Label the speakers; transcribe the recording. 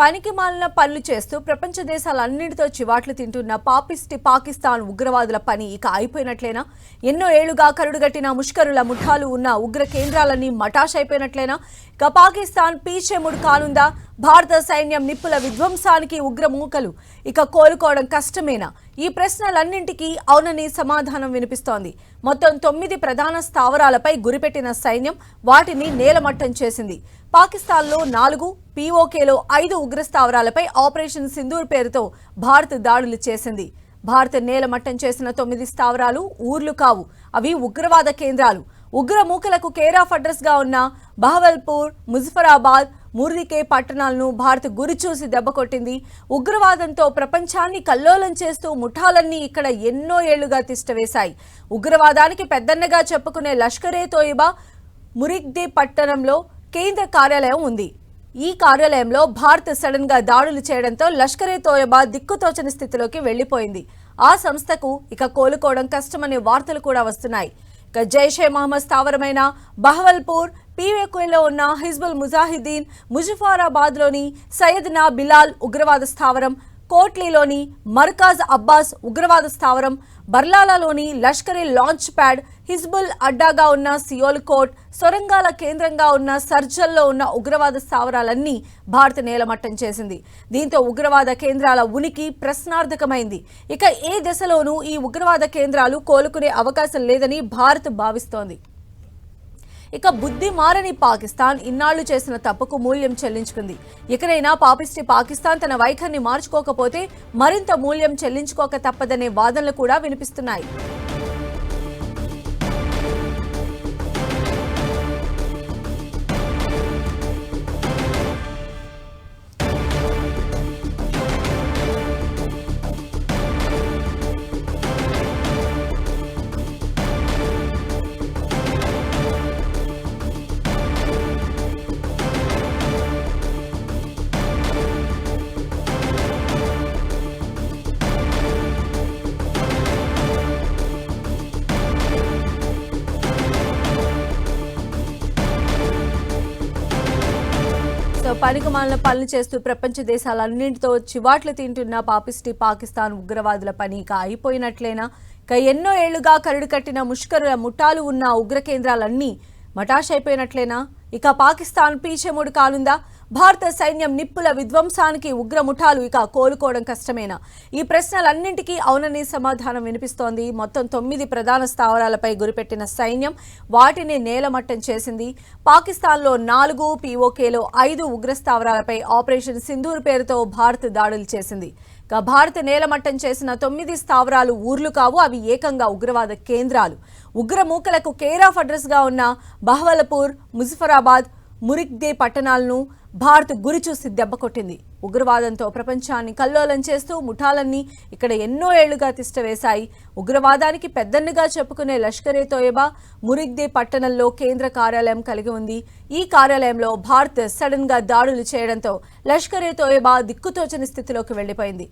Speaker 1: పనికి మాలిన పనులు చేస్తూ ప్రపంచ దేశాలన్నింటితో చివాట్లు తింటున్న పాపిస్టి పాకిస్తాన్ ఉగ్రవాదుల పని ఇక అయిపోయినట్లేనా? ఎన్నో ఏళ్ళుగా కరుడుగట్టిన ముష్కరుల ముఠాలు ఉన్న ఉగ్ర కేంద్రాలన్నీ మటాష్ అయిపోయినట్లేనా? ఇక పాకిస్తాన్ పీచెముడు కానుందా? భారత సైన్యం నిప్పుల విధ్వంసానికి ఉగ్ర మూకలు. ఇక కోలుకోవడం కష్టమేనా? ఈ ప్రశ్నలన్నింటికీ అవునని సమాధానం వినిపిస్తోంది. మొత్తం తొమ్మిది ప్రధాన స్థావరాలపై గురిపెట్టిన సైన్యం వాటిని నేలమట్టం చేసింది. పాకిస్తాన్లో నాలుగు పీఓకేలో ఐదు ఉగ్ర స్థావరాలపై ఆపరేషన్ సింధూర్ పేరుతో భారత్ దాడులు చేసింది. భారత్ నేలమట్టం చేసిన తొమ్మిది స్థావరాలు ఊర్లు కావు. అవి ఉగ్రవాద కేంద్రాలు. ఉగ్ర మూకలకు కేర్ ఆఫ్ అడ్రస్గా ఉన్న బహవల్పూర్ ముజఫరాబాద్ మూర్రికే పట్టణాలను భారత్ గురిచూసి దెబ్బకొట్టింది ఉగ్రవాదంతో ప్రపంచాన్ని కల్లోలం చేస్తూ ముఠాలన్నీ ఇక్కడ ఎన్నో ఏళ్ళుగా తిష్టవేశాయి. ఉగ్రవాదానికి పెద్దన్నగా చెప్పుకునే లష్కరే తోయిబా మురిగ్దే పట్టణంలో కేంద్ర కార్యాలయం ఉంది. ఈ కార్యాలయంలో భారత్ సడన్గా దాడులు చేయడంతో లష్కరే తోయబా దిక్కుతోచని స్థితిలోకి వెళ్ళిపోయింది ఆ సంస్థకు ఇక కోలుకోవడం కష్టమనే వార్తలు కూడా వస్తున్నాయి. ఇక జైషే మహమ్మద్ స్థావరమైన బహవల్పూర్ పీవేకులో ఉన్న హిజ్బుల్ ముజాహిద్దీన్ ముజఫారాబాద్లోని సయ్యద్నా బిలాల్ ఉగ్రవాద స్థావరం కోట్లీలోని మర్కాజ్ అబ్బాస్ ఉగ్రవాద స్థావరం బర్లాలలోని లష్కరే లాంచ్ ప్యాడ్ హిజ్బుల్ అడ్డాగా ఉన్న సియోల్ కోట్ సొరంగాల కేంద్రంగా ఉన్న సర్జల్లో ఉన్న ఉగ్రవాద స్థావరాలన్నీ భారత్ నేలమట్టం చేసింది. దీంతో ఉగ్రవాద కేంద్రాల ఉనికి ప్రశ్నార్థకమైంది. ఇక ఏ దశలోనూ ఈ ఉగ్రవాద కేంద్రాలు కోలుకునే అవకాశం లేదని భారత్ భావిస్తోంది. ఇక బుద్ధి మారని పాకిస్తాన్ ఇన్నాళ్ళు చేసిన తప్పుకు మూల్యం చెల్లించుకుంది. ఇకనైనా పాపిస్టి పాకిస్తాన్ తన వైఖరిని మార్చుకోకపోతే మరింత మూల్యం చెల్లించుకోక తప్పదనే వాదనలు కూడా వినిపిస్తున్నాయి. పనికిమాలిన పనులు చేస్తూ ప్రపంచ దేశాలన్నింటితో చివాట్లు తింటున్న పాపిస్టి పాకిస్తాన్ ఉగ్రవాదుల పని ఇక అయిపోయినట్లేనా? ఇక ఎన్నో ఏళ్ళుగా కరుడు కట్టిన ముష్కరుల ముఠాలు ఉన్న ఉగ్ర కేంద్రాలన్నీ మటాష్ అయిపోయినట్లేనా? ఇక పాకిస్తాన్ పీచెముడు కాలుందా భారత సైన్యం నిప్పుల విధ్వంసానికి ఉగ్రముఠాలు ఇక కోలుకోవడం కష్టమేనా? ఈ ప్రశ్నలన్నింటికీ అవునని సమాధానం వినిపిస్తోంది. మొత్తం తొమ్మిది ప్రధాన స్థావరాలపై గురిపెట్టిన సైన్యం వాటిని నేలమట్టం చేసింది. పాకిస్తాన్లో నాలుగు పీఓకేలో ఐదు ఉగ్ర స్థావరాలపై ఆపరేషన్ సింధూర్ పేరుతో భారత్ దాడులు చేసింది. ఇక భారత్ నేలమట్టం చేసిన తొమ్మిది స్థావరాలు ఊర్లు కావు అవి ఏకంగా ఉగ్రవాద కేంద్రాలు. ఉగ్ర మూకలకు కేర్ ఆఫ్ అడ్రస్గా ఉన్న బహవలపూర్ ముజఫరాబాద్ మురిక్దే పట్టణాలను భారత్ గురిచూసి దెబ్బకొట్టింది ఉగ్రవాదంతో ప్రపంచాన్ని కల్లోలం చేస్తూ ముఠాలన్నీ ఇక్కడ ఎన్నో ఏళ్ళుగా తిష్టవేశాయి ఉగ్రవాదానికి పెద్దన్నగా చెప్పుకునే లష్కరే తోయబా మురిగ్దే పట్టణంలో కేంద్ర కార్యాలయం కలిగి ఉంది. ఈ కార్యాలయంలో భారత్ సడన్గా దాడులు చేయడంతో లష్కరే తోయబా దిక్కుతోచని స్థితిలోకి వెళ్ళిపోయింది